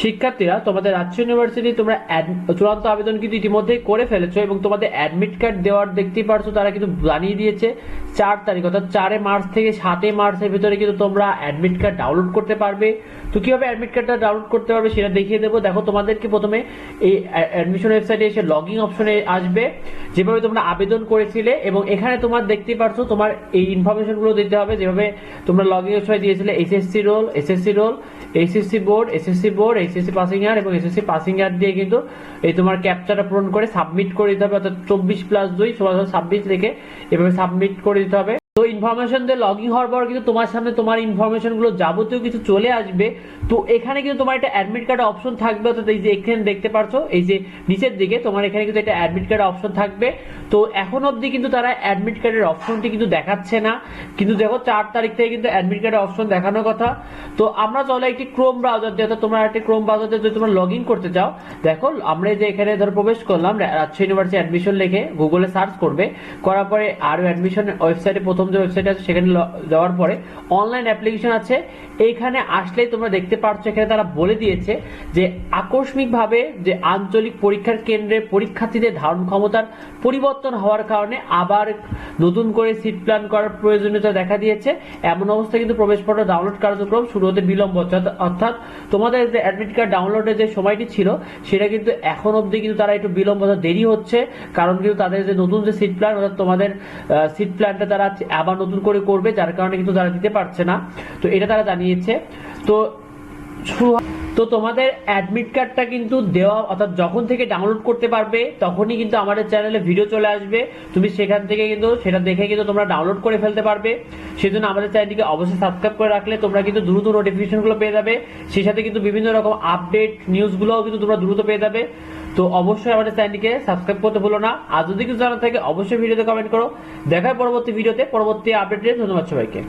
শিক্ষার্থীরা, তোমাদের রাজশাহী ইউনিভার্সিটি তোমরা চূড়ান্ত আবেদন কিন্তু ইতিমধ্যেই করে ফেলেছো এবং তোমাদের অ্যাডমিট কার্ড দেওয়ার দেখতেই পারছ, তারা কিন্তু জানিয়ে দিয়েছে চার তারিখ, অর্থাৎ চারে মার্চ থেকে সাতই মার্চের ভিতরে কিন্তু তোমরা অ্যাডমিট কার্ড ডাউনলোড করতে পারবে। তো কীভাবে অ্যাডমিট কার্ডটা ডাউনলোড করতে পারবে সেটা দেখিয়ে দেবো। দেখো, তোমাদেরকে প্রথমে এই অ্যাডমিশন ওয়েবসাইটে এসে লগ ইন অপশনে আসবে। যেভাবে তোমরা আবেদন করেছিলে এবং এখানে তোমার দেখতেই পারছ, তোমার এই ইনফরমেশনগুলো দিতে হবে। যেভাবে তোমরা লগ ইন ওয়েবসাইট দিয়েছিলে SSC roll SSC roll HSC board SSC board HSC passing year এবং এসএসসি পাসিং ইয়ার দিয়ে কিন্তু এই তোমার ক্যাপচারটা পূরণ করে সাবমিট করে দিতে হবে, অর্থাৎ চব্বিশ প্লাস দুই সমান ছাব্বিশ লিখে এভাবে সাবমিট করে দিতে হবে। তো ইনফরমেশন দিয়ে লগ ইন হওয়ার পর কিন্তু তোমার সামনে তোমার ইনফরমেশনগুলো যাবতীয় কিছু চলে আসবে। তো এখানে কিন্তু তোমার একটা অ্যাডমিট কার্ড অপশন থাকবে, অর্থাৎ এই যে এখানে দেখতে পারছ এই যে নিচের দিকে তোমার এখানে কিন্তু একটা অ্যাডমিট কার্ড অপশন থাকবে। তো এখন অবধি কিন্তু তারা অ্যাডমিট কার্ডের অপশনটি কিন্তু দেখাচ্ছে না। কিন্তু দেখো, চার তারিখ থেকে কিন্তু অ্যাডমিট কার্ডের অপশন দেখানোর কথা। তো আমরা চলে একটি ক্রোম ব্রাউজার দিয়ে, অর্থাৎ তোমরা একটি ক্রোম ব্রাউজার দিয়ে যদি তোমরা লগ ইন করতে চাও, দেখো, আমরা যে এখানে ধর প্রবেশ করলাম রাজশাহী ইউনিভার্সিটি অ্যাডমিশন লিখে গুগলে সার্চ করবে। করার পরে আরও অ্যাডমিশন ওয়েবসাইটে প্রথম যে ওয়েবসাইট আছে, সেখানে যাওয়ার পরে অনলাইন অ্যাপ্লিকেশন আছে। এইখানে আসলেই তোমরা দেখতে পাচ্ছ এখানে তারা বলে দিয়েছে যে আকস্মিকভাবে যে আঞ্চলিক পরীক্ষার কেন্দ্রে পরীক্ষার্থীদের ধারণ ক্ষমতার পরিবর্তন হওয়ার কারণে আবার নতুন করে সিট প্ল্যান করার প্রয়োজনীয়তা দেখা দিয়েছে। এমন অবস্থায় কিন্তু প্রবেশপত্র ডাউনলোড কার্যক্রম শুরু হতে বিলম্ব হচ্ছে অর্থাৎ- তোমাদের যে অ্যাডমিট কার্ড ডাউনলোডের যে সময়টি ছিল, সেটা কিন্তু এখন অবধি কিন্তু তারা একটু বিলম্ব দেরি হচ্ছে। কারণ কিন্তু তাদের যে নতুন যে সিট প্ল্যান অর্থাৎ তোমাদের সিট প্ল্যানটা তারা আবার নতুন করে করবে, যার কারণে কিন্তু তারা দিতে পারছে না। তো এটা তারা জানিয়েছে। তো তো তোমাদের অ্যাডমিট কার্ডটা কিন্তু দেওয়া, অর্থাৎ যখন থেকে ডাউনলোড করতে পারবে, তখনই কিন্তু আমাদের চ্যানেলে ভিডিও চলে আসবে। তুমি সেখান থেকে কিন্তু, সেটা দেখে কিন্তু তোমরা ডাউনলোড করে ফেলতে পারবে। সেজন্য আমাদের চ্যানেলটিকে অবশ্যই সাবস্ক্রাইব করে রাখলে তোমরা কিন্তু দ্রুত নোটিফিকেশনগুলো পেয়ে যাবে। সেই সাথে কিন্তু বিভিন্ন রকম আপডেট নিউজগুলোও কিন্তু তোমরা দ্রুত পেয়ে যাবে। তো অবশ্যই আমাদের চ্যানেলটিকে সাবস্ক্রাইব করতে ভুলো না। আর যদি কিছু জানার থাকে, অবশ্যই ভিডিওতে কমেন্ট করো। দেখা পরবর্তী ভিডিওতে পরবর্তী আপডেটে ধন্যবাদ সবাইকে।